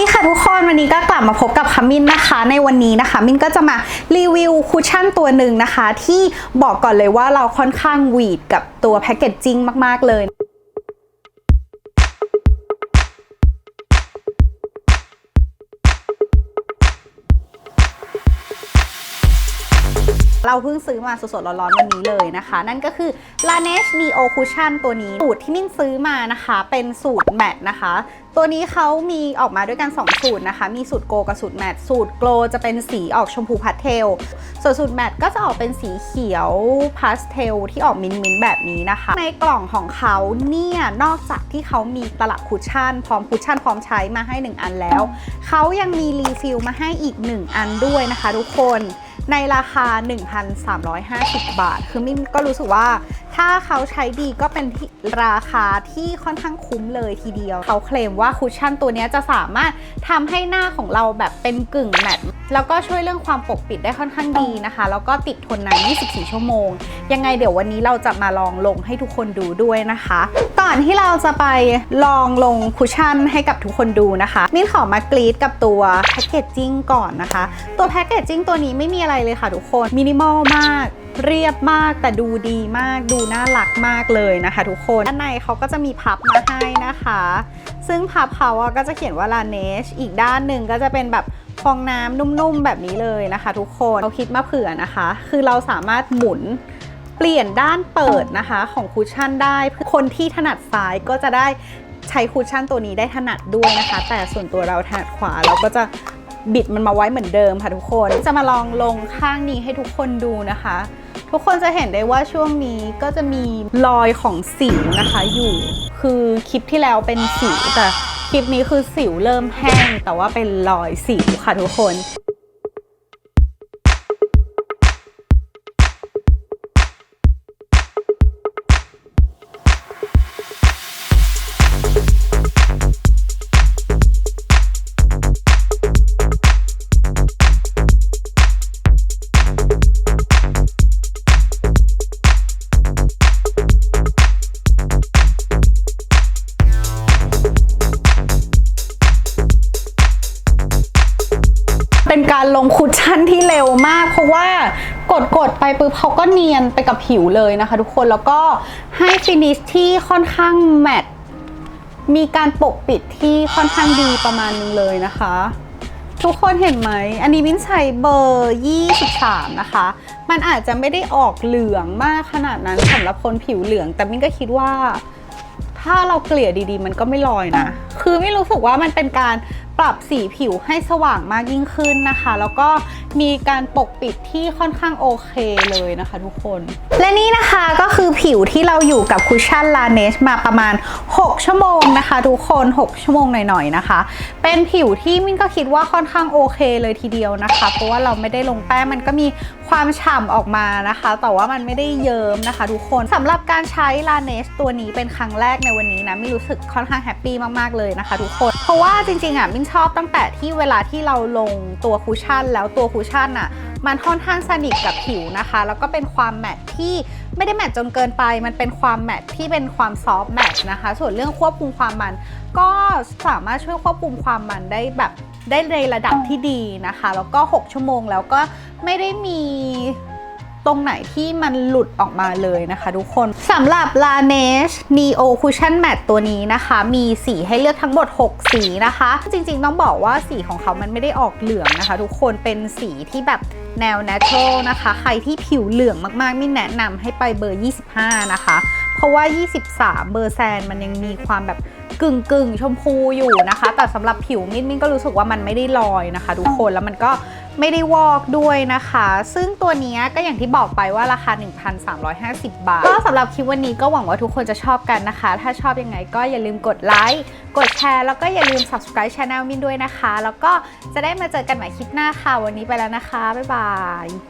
ดีค่ะทุกคนวันนี้ก็กลับมาพบกับคามินนะคะ ในวันนี้นะคะ มินก็จะมารีวิวคุชชั่นตัวหนึ่งนะคะ ที่บอกก่อนเลยว่าเราค่อนข้างหวีดกับตัวแพคเกจจิ้งมาก ๆ เลย เราเพิ่งซื้อมาสดๆร้อนๆวันนี้เลยนะคะ นั่นก็คือ Laneige Neo Cushion ตัวนี้ สูตรที่มิ้นซื้อมานะคะ เป็นสูตรแมตนะคะ ตัวนี้เขามีออกมาด้วยกัน 2 สูตรนะคะ มีสูตรโกกับสูตรแมตสูตรโกลจะเป็นสีออกชมพูพาสเทล ส่วนสูตรแมตก็จะออกเป็นสีเขียวพาสเทลที่ออกมิ้นท์ๆแบบนี้นะคะ ในกล่องของเขาเนี่ย นอกจากที่เขามีตลับคุชชั่นพร้อมคุชชั่นพร้อมใช้มาให้ 1 อันแล้ว เขายังมีรีฟิลมาให้อีก 1 อันด้วยนะคะ ทุกคน ในราคา 1,350 บาท คือมินก็รู้สึกว่า ถ้าเขาใช้ดีก็เป็นราคาที่ค่อนข้างคุ้มเลยทีเดียว เขาเคลมว่าคุชชั่นตัวนี้จะสามารถทำให้หน้าของเราแบบเป็นกึ่งแมตต์แล้วก็ช่วยเรื่องความปกปิดได้ค่อนข้างดีนะคะ แล้วก็ติดทนนาน 24 ชั่วโมง ยังไงเดี๋ยววันนี้เราจะมาลองลงให้ทุกคนดูด้วยนะคะ ก่อนที่เราจะไปลองลงคุชชั่นให้กับทุกคนดูนะคะมิ้นขอมากรีดกับตัวแพคเกจจิ้งก่อนนะคะ ตัวแพคเกจจิ้งตัวนี้ไม่มีอะไรเลยค่ะทุกคน มินิมอลมากเรียบมากแต่ดูดีมากดูน่ารักมากเลยนะคะทุกคนด้านในเขาก็จะมีพับมาให้นะคะ ซึ่งพับเขาอะก็จะเขียนว่า Laneige อีกด้านหนึ่งก็จะเป็นแบบฟองน้ำนุ่มๆแบบนี้เลยนะคะ ทุกคนเขาคิดมาเผื่อนะคะ คือเราสามารถหมุนเปลี่ยนด้านเปิดนะคะของคุชชั่นได้คนที่ถนัดซ้ายก็จะได้ใช้คุชชั่นตัวนี้ได้ถนัดด้วยนะคะ แต่ส่วนตัวเราถนัดขวาเราก็จะบิดมันมาไว้เหมือนเดิมค่ะทุกคน จะมาลองลงข้างนี้ให้ทุกคนดูนะคะ ทุกคนจะเห็นได้ว่าช่วงนี้ก็จะมีรอยของสิวนะคะอยู่ คือคลิปที่แล้วเป็นสิวแต่คลิปนี้คือสิวเริ่มแห้ง แต่ว่าเป็นรอยสิวค่ะทุกคน การลงคุชชั่นที่เร็วมาก เพราะว่ากดกดๆไปปุ๊บเขาก็เนียนไปกับผิวเลยนะคะทุกคนแล้วก็ให้ฟินิชที่ค่อนข้างแมตมีการปกปิดที่ค่อนข้างดีประมาณนึงเลยนะคะ ทุกคนเห็นไหม อันนี้มิ้นใช้เบอร์ 23 นะคะ มันอาจจะไม่ได้ออกเหลืองมากขนาดนั้นสำหรับคนผิวเหลือง แต่มิ้นก็คิดว่า ถ้าเราเกลี่ยดีๆ มันก็ไม่ลอยนะ คือไม่รู้สึกว่ามันเป็นการ ปรับสีผิวให้สว่างมากยิ่งขึ้นนะคะ แล้วก็ มีการปกปิดที่ค่อนข้างโอเคเลยนะคะทุกคน และนี่นะคะก็คือผิวที่เราอยู่กับคุชชั่นลาเนชมาประมาณ 6 ชั่วโมงนะคะ ทุกคน 6 ชั่วโมงหน่อยๆนะคะ เป็นผิวที่มิ้นก็คิดว่าค่อนข้างโอเคเลยทีเดียวนะคะ เพราะว่าเราไม่ได้ลงแป้งมันก็มีความฉ่ำออกมานะคะ แต่ว่ามันไม่ได้เยิ้มนะคะ ทุกคนสำหรับการใช้ลาเนชตัวนี้เป็นครั้งแรกในวันนี้นะมินรู้สึกค่อนข้างแฮปปี้มากๆเลยนะคะ ทุกคน เพราะว่าจริงๆอะมินชอบตั้งแต่ที่เวลาที่เราลงตัวคุชชั่นแล้วตัวคุชชั่นอะมันค่อนข้างสนิทกับผิวนะคะ แล้วก็เป็นความแมทที่ไม่ได้แมทจนเกินไป มันเป็นความแมทที่เป็นความซอฟต์แมทนะคะ ส่วนเรื่องควบคุมความมัน ก็สามารถช่วยควบคุมความมันได้แบบได้ในระดับที่ดีนะคะ แล้วก็ 6 ชั่วโมงแล้วก็ไม่ได้มี ตรงไหนที่มันหลุดออกมาเลยนะคะทุกคนสำหรับ Laneige Neo Cushion Matte ตัวนี้นะคะ มีสีให้เลือกทั้งหมด 6 สีนะคะ จริงๆ ต้องบอกว่าสีของเขามันไม่ได้ออกเหลืองนะคะ ทุกคนเป็นสีที่แบบแนว natural นะคะ ใครที่ผิวเหลืองมากๆ ไมินแนะนำให้ไปเบอร์ 25 นะคะ เพราะว่า 23 เบอร์แซนมันยังมีความแบบกึ่งกึ่งชมพูอยู่นะคะ แต่สำหรับผิวมิ้นมิ้นก็รู้สึกว่ามันไม่ได้ลอยนะคะ ทุกคนแล้วมันก็ ไม่ได้วอกด้วยนะคะ ซึ่งตัวนี้ก็อย่างที่บอกไปว่าราคา 1,350 บาท ก็สำหรับคลิปวันนี้ก็หวังว่าทุกคนจะชอบกันนะคะ ถ้าชอบยังไงก็อย่าลืมกดไลค์ กดแชร์ แล้วก็อย่าลืม subscribe channel มินด้วยนะคะ แล้วก็จะได้มาเจอกันใหม่คลิปหน้าค่ะ วันนี้ไปแล้วนะคะ บ๊ายบาย